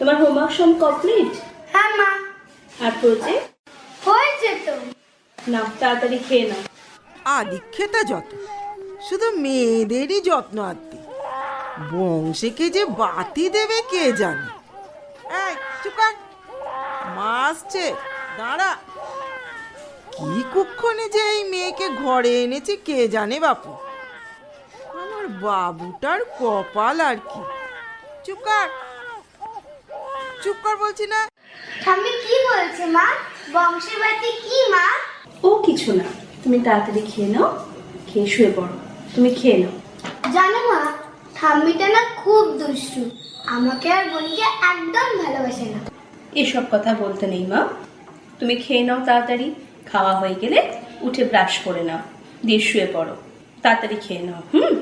তোমার হোমওয়ার্ক সব কমপ্লিট হ্যাঁ মা। আর প্রজেক্ট হয়েছে তো নাও তাড়াতাড়ি খেয়ে নাও। আদিক্ষেতা যত শুধু মেয়েদেরই যত্ন আত্মি বংশীকে যে বাতি দেবে কে জানে? এই চুপ মা আসছে। দাঁড়া। কি কুক্ষণে যে এই মেয়েকে ঘরে এনেছে কে জানে বাপু? আমার বাবুটার কপাল আর কি। চুপ কর। চুপ কর বলছি না। ঠাম্মি কি বলছে মা? বংশীবাতি কি মা? ও কিছু না। তুমি তাড়াতাড়ি খেয়ে নাও খেয়ে শুয়ে পড়ো। তুমি খেয়ে নাও। জানো মা ঠাম্মিটা না খুব দুষ্টু। আমাকে আর বোনকে একদম ভালোবাসে না। এসব কথা বলতে নেই মা। তুমি খেয়ে নাও তাড়াতাড়ি। খাওয়া হয়ে গেলে উঠে ব্রাশ করে নাও। দিয়ে শুয়ে পড়ো। তাড়াতাড়ি খেয়ে নাও হুম?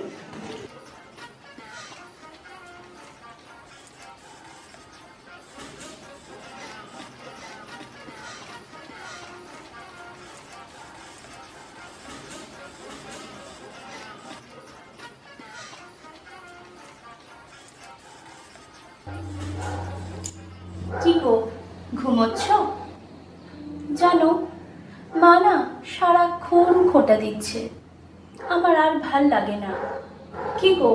খোটা দিচ্ছে। আমার আর ভালো লাগে না। কি গো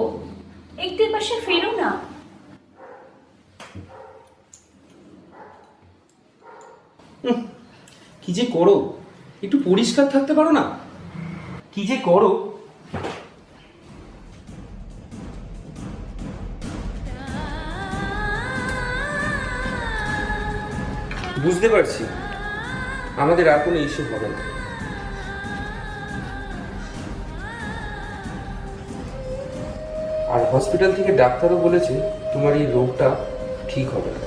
একটু পাশে ফেরো না। কি যে করো, একটু পরিষ্কার থাকতে পারো না? কি যে করো? বুঝতে পারছি, আমাদের আর কোনো ইস্যু হবে না। আর হসপিটাল থেকে ডাক্তারও বলেছে তোমার এই রোগটা ঠিক হবে না।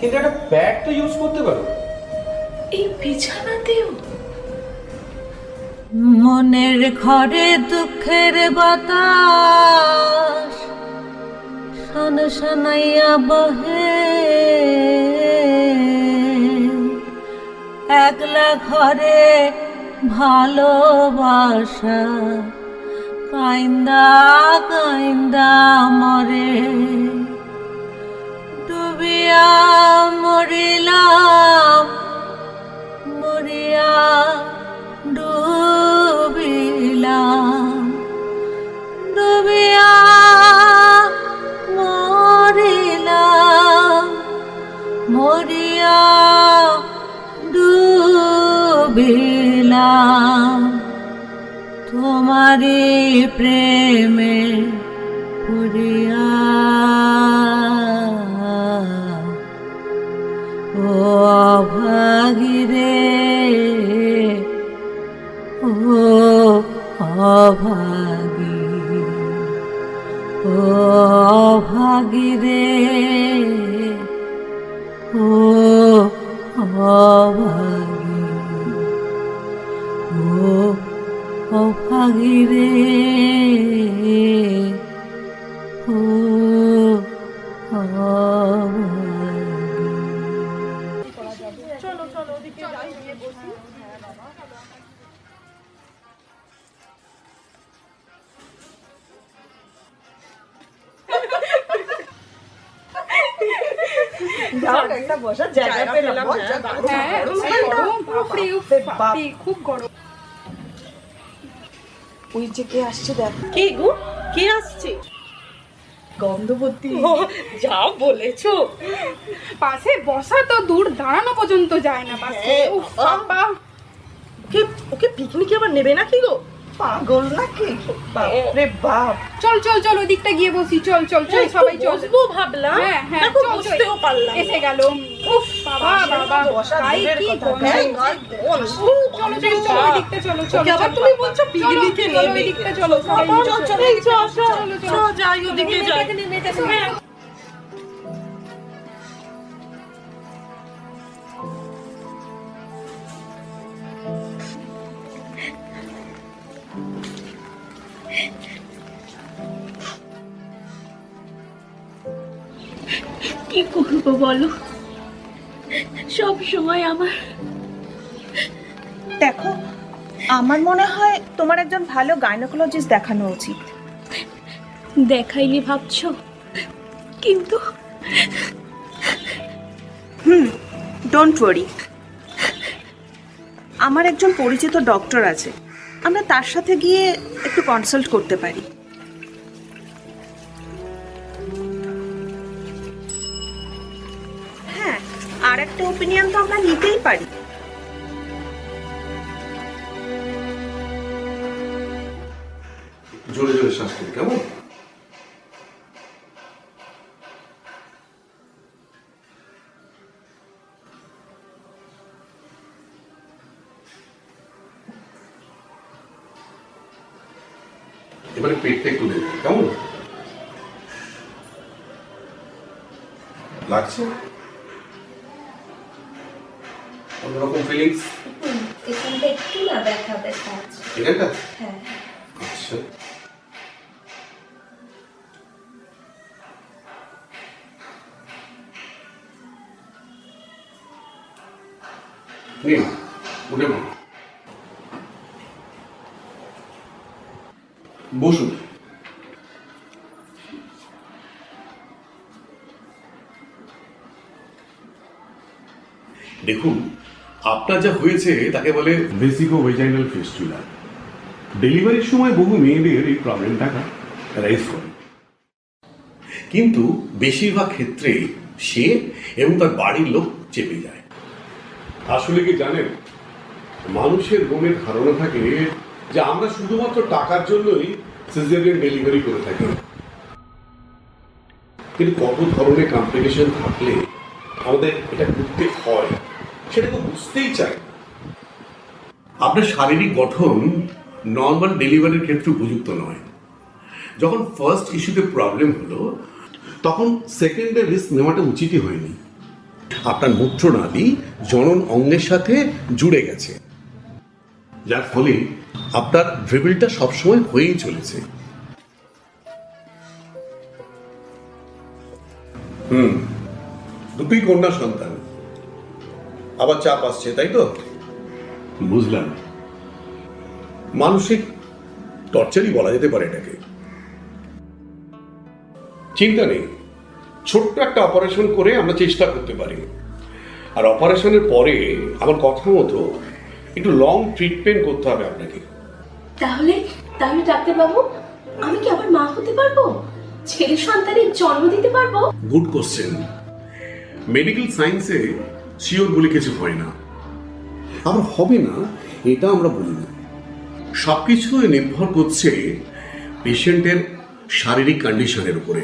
কিন্তু একটা প্যাড তো ইউজ করতে পারো। এই বিছানাতেও? মনের ঘরে দুঃখের বাতাস শন শনাইয়া বহে। একলা ঘরে ভালোবাসা। কাইন্দা কাইন্দা মরে। প্রেমে পড়িয়া। ও অভাগিরে ও অভাগী ও অভাগিরে ও অভাগী। অভাগিরে ও অভাগী ওই যে কে আসছে দেখ। কে গো? কে আসছে? গন্ধবতী। যা বলেছ। পাশে বসা তো দূর দাঁড়ানো পর্যন্ত যায় না পাশে। হ্যাঁ, বাবা। ওকে ওকে পিকনিকে আবার নেবে নাকি গো? পাগল নাকি? বাপরে বাপ। চল চল চল ওদিকটা গিয়ে বসি। চল চল চল সবাই চল। বসবো ভাবলাম। হ্যাঁ হ্যাঁ চল। পারলাম এসে গেল। উফ বাবা বাবা তাই। চলো চলো চলো চলো আবার তুমি বলছো চলো চল, চল, চল, চল। যাই ওদিকে যাই। কি করব বলো সব সময় আমার দেখো আমার মনে হয় তোমার একজন ভালো গাইনোকোলজিস্ট দেখানো উচিত। দেখাইনি ভাবছ? কিন্তু হুম ডোন্ট ওয়ারি আমার একজন পরিচিত ডক্টর আছে। আমরা তার সাথে গিয়ে একটু কনসাল্ট করতে পারি। আর একটা ওপিনিয়ন তো আমরা নিতেই পারি। জোরে জোরে শ্বাস নিন কেমন? এবারে পেটটা একটু দেখুন কেমন? লাগছে? অন্যরকম ফিলিংস এখানটা একটু না ব্যথা ব্যথা আছে এখানটা? হ্যাঁ। আচ্ছা। নিন উঠে পড়ুন। বসুন। দেখুন আপনার যা হয়েছে, তাকে বলে ভেসিকো ভেজাইনাল ফিস্টুলা ডেলিভারির সময় বহু মেয়েদের এই প্রবলেমটাকা রাইজ করে। কিন্তু বেশিরভাগ ক্ষেত্রে সে এবং তার বাড়ির লোক চেপে যায়। আসলে কি জানেন? মানুষের মনে ধারণা থাকে যে আমরা শুধুমাত্র টাকার জন্যই সিজারিয়ান ডেলিভারি করে থাকি। কিন্তু কত ধরনের কমপ্লিকেশন থাকলে আমাদের এটা করতে হয়। সেটা তো বুঝতেই চাই আপনার শারীরিক গঠন নর্মাল ডেলিভারির ক্ষেত্রে উপযুক্ত নয়। যখন ফার্স্ট ইস্যুতে প্রবলেম হলো, তখন সেকেন্ডে রিস্ক নেওয়াটা উচিতই হয়নি। আপনার মূত্রনালী জনন অঙ্গের সাথে জুড়ে গেছে। যার ফলে আপনার ভেবিলটা সবসময় হয়েই চলেছে। হুম, দুটোই কন্যা সন্তান। আবার চাপ আসছে তাই তো? বুঝলাম। মানসিক টর্চারই বলা যেতে পারে এটাকে। চিন্তা নেই ছোট্ট একটা অপারেশন করে আমরা চেষ্টা করতে পারি। আর অপারেশনের পরে আমার কথা মতো একটু লং ট্রিটমেন্ট করতে হবে আপনাকে। তাহলে তাহলে ডাক্তারবাবু আমি কি আবার মা হতে পারব? ছেলে সন্তানের জন্ম দিতে পারব? গুড কোশ্চেন মেডিকেল সায়েন্সে শিওর বলে কিছু হয় না। আবার হবে না এটা আমরা বলি না। সব কিছু নির্ভর করছে পেশেন্টের শারীরিক কন্ডিশনের উপরে।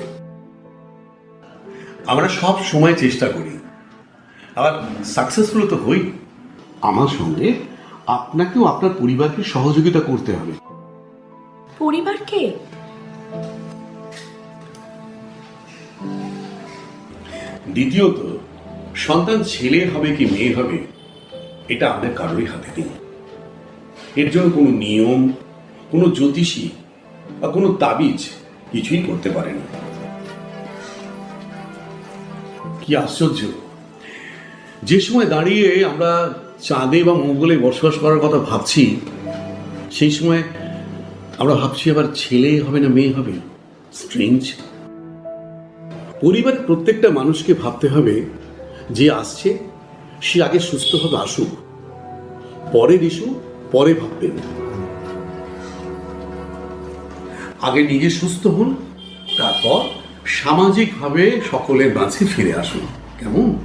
আমরা সব সময় চেষ্টা করি। আবার সাকসেসফুল তো হই। আমার সঙ্গে আপনাকেও আপনার পরিবারকে সহযোগিতা করতে হবে। পরিবারকে? দ্বিতীয়ত সন্তান ছেলে হবে কি মেয়ে হবে, এটা আমাদের কারোরই হাতে নেই। এর জন্য কোনো নিয়ম, কোনো জ্যোতিষী বা কোনো তাবিজ কিছুই করতে পারে না। কি আশ্চর্য! যে সময় দাঁড়িয়ে আমরা চাঁদে বা মঙ্গলে বসবাস করার কথা ভাবছি, সেই সময় আমরা ভাবছি আবার ছেলে হবে না মেয়ে হবে? স্ট্রেঞ্জ পরিবার প্রত্যেকটা মানুষকে ভাবতে হবে যে আসছে সে আগে সুস্থভাবে আসুক। পরের ইস্যু পরে ভাববেন। আগে নিজে সুস্থ হন তারপর সামাজিকভাবে সকলের মাঝে ফিরে আসুন। কেমন?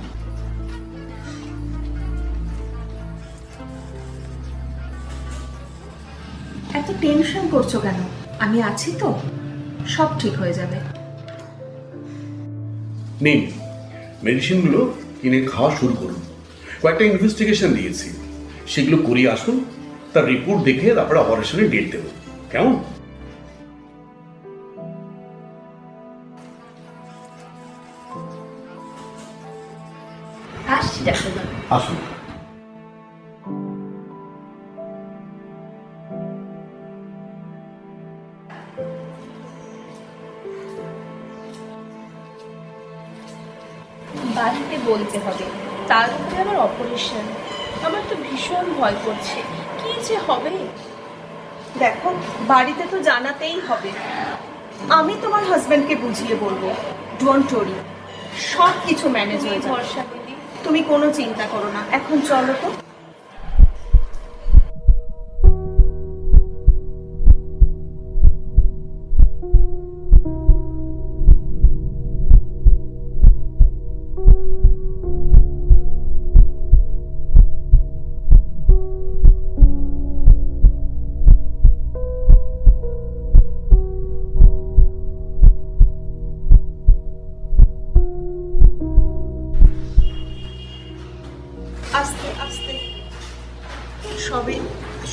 এত টেনশন করছ কেন? আমি আছি তো। সব ঠিক হয়ে যাবে। নিন মেডিসিনগুলো কিনে খাওয়া শুরু করুন। কয়েকটা ইনভেস্টিগেশন দিয়েছি। সেগুলো করিয়ে আসুন তার রিপোর্ট দেখে তারপরে অপারেশনে ডেট দেব। কেমন? আসছি ডাক্তারবাবু। আসুন। বলতে হবে। তার উপরে আমার অপারেশন। আমার তো ভীষণ ভয় করছে। কি যে হবে? দেখো বাড়িতে তো জানাতেই হবে। আমি তোমার হাজব্যান্ডকে বুঝিয়ে বলব। ডোন্ট ওরি সব কিছু ম্যানেজ হয়ে যাবে। ভরসা তুমি কোনো চিন্তা করো না। এখন চলো তো।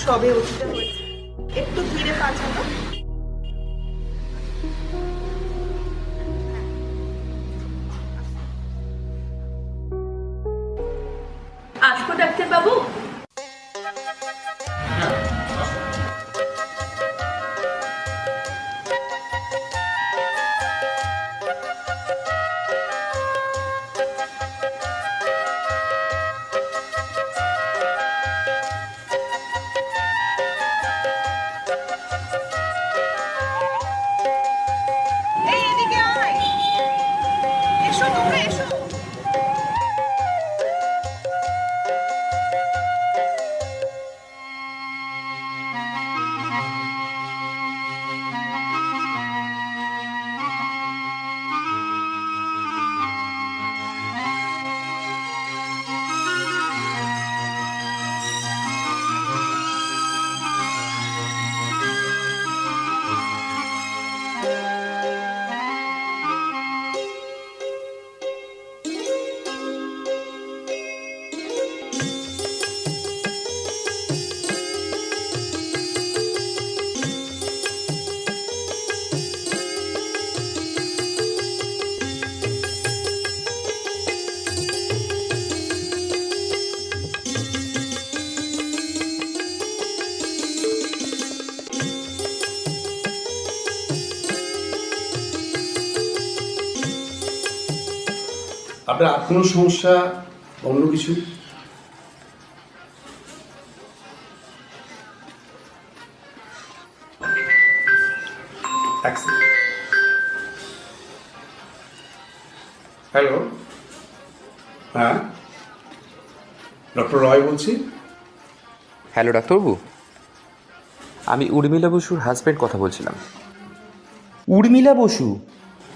সবে উঠতে হয়েছে একটু আপনার আর কোনো সমস্যা অন্য কিছু? হ্যালো হ্যাঁ? ডক্টর রয় বলছি। হ্যালো ডাক্তারবাবু আমি উর্মিলা বসুর হাজব্যান্ড কথা বলছিলাম। উর্মিলা বসু?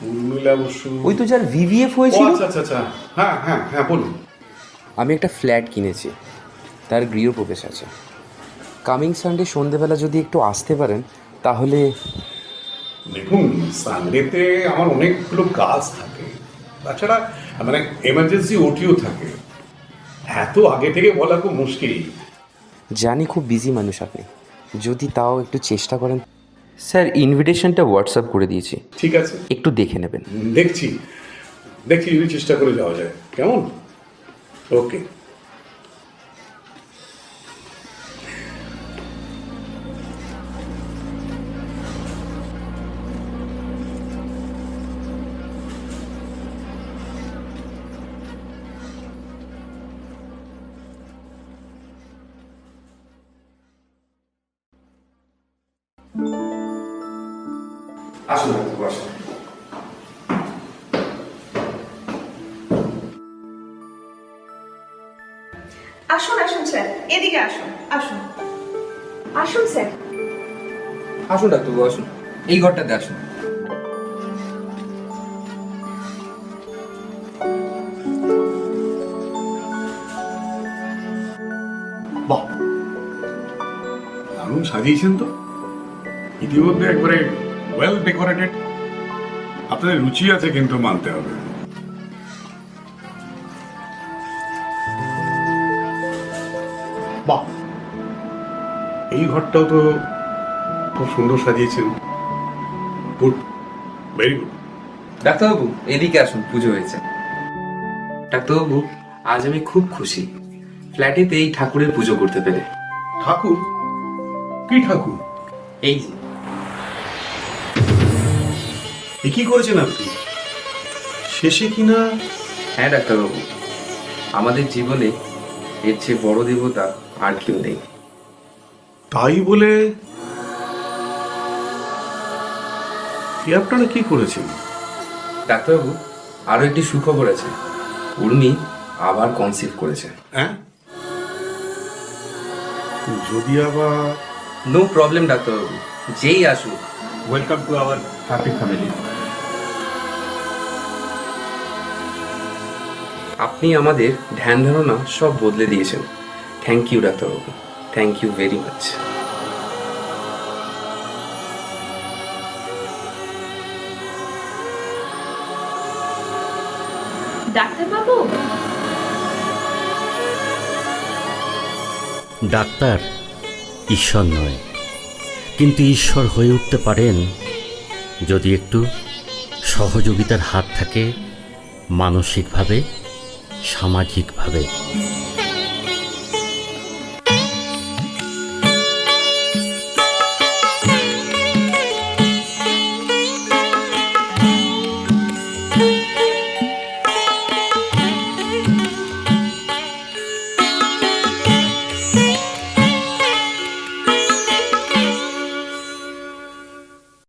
উর্মিলা বসু। ওই তো যার ভিভিএফ হয়েছিল? আচ্ছা আচ্ছা আচ্ছা। হ্যাঁ হ্যাঁ হ্যাঁ বলুন। আমি একটা ফ্ল্যাট কিনেছি। তার গৃহপ্রবেশ আছে। কামিং সানডে সন্ধেবেলা যদি একটু আসতে পারেন তাহলে দেখুন সানডেতে আমার অনেকগুলো কাজ থাকে। তাছাড়া মানে এমার্জেন্সি ওটিও থাকে। এত আগে থেকে বলা খুব মুশকিল। জানি খুব বিজি মানুষ আপনি। যদি তাও একটু চেষ্টা করেন। স্যার ইনভিটেশনটা হোয়াটসঅ্যাপ করে দিয়েছি। ঠিক আছে। একটু দেখে নেবেন। দেখছি। দেখছি যদি চেষ্টা করে যাওয়া যায়। কেমন? ওকে। আসুন ডাক্তারবাবু আসুন আসুন আসুন স্যার। এদিকে আসুন আসুন। আসুন স্যার। আসুন ডাক্তারবাবু আসুন। এই ঘরটাতে আসুন। বাহ। দারুণ সাজিয়েছেন তো। ইতিমধ্যে একবারে ওয়েল ডেকোরেটেড আপনাদের রুচি আছে কিন্তু মানতে হবে। বাহ। এই ঘরটাও তো খুব সুন্দর সাজিয়েছেন। গুড। ভেরি গুড ডাক্তারবাবু এদিকে আসুন পুজো হয়েছে। ডাক্তারবাবু আজ আমি খুব খুশি। ফ্ল্যাটেতে এই ঠাকুরের পুজো করতে পেরে। ঠাকুর? কি ঠাকুর? এই যে। এ কি করেছেন আপনি? শেষে কিনা? হ্যাঁ ডাক্তারবাবু। আমাদের জীবনে এর চেয়ে বড় দেবতা আর কেউ নেই। তাই বলে এ আপনারা কি করেছেন? ডাক্তারবাবু আরও একটি সুখবর আছে। উর্মি আবার কনসিভ করেছে হ্যাঁ? যদি আবার নো প্রবলেম ডাক্তারবাবু। যেই আসুক। Welcome to our happy family আপনি আমাদের ধ্যান ধারণা সব বদলে দিয়েছেন। থ্যাংক ইউ ডাক্তারবাবু থ্যাংক ইউ ভেরি মাচ ডাক্তারবাবু ডাক্তার ঈশ্বর নয়। কিন্তু ঈশ্বর হয়ে উঠতে পারেন যদি একটু সহযোগিতার হাত থাকে মানসিকভাবে। সামাজিকভাবে।